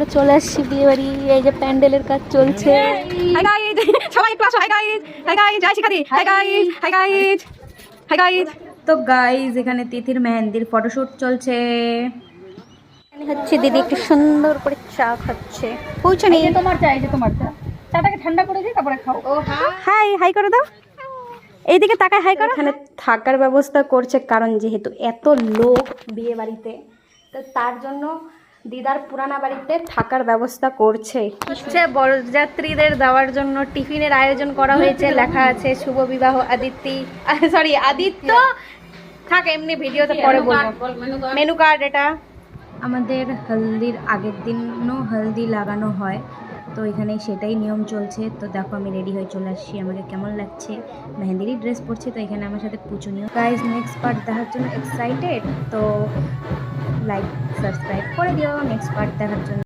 আমরা চলে আসছি বিয়ে বাড়ি। এই যে প্যান্ডেলের কাজ চলছে। হাই গাইজ সবাই একটু আসো। Hi guys hi guys hi শিখাদি। Hi guys hi guys hi guys তো গাইজ এখানে তিথির মেহেন্দির ফটোশুট চলছে। হচ্ছে দিদি একটু সুন্দর করে চা খাচ্ছে। পৌঁছানি। তোমার চা এই যে তোমার চা। চাটাকে ঠান্ডা করে দিই তারপরে খাও। হাই হাই করে দাও। এইদিকে তাকায় হাই করো। এখানে থাকার ব্যবস্থা করছে কারণ যেহেতু এত লোক বিয়ে বাড়িতে তো তার জন্য দিদার পুরানা বাড়িতে থাকার ব্যবস্থা করছে। হচ্ছে বরযাত্রীদের দেওয়ার জন্য টিফিনের আয়োজন করা হয়েছে লেখা আছে শুভ বিবাহ আদিত্যি সরি আদিত্য। থাক এমনি ভিডিওতে পরে বলব। মেনু কার্ড এটা। আমাদের হলদির আগের দিনও হলদি লাগানো হয় তো এখানে সেটাই নিয়ম চলছে। তো দেখো আমি রেডি হয়ে চলে আসছি। আমাকে কেমন লাগছে? মেহেন্দিরই ড্রেস পরছি তো এখানে আমার সাথে পুচুনিও গাইজ নেক্সট পার্ট দেখার জন্য এক্সাইটেড তো লাইক সাবস্ক্রাইব করে দিও নেক্সট পার্ট দেখার জন্য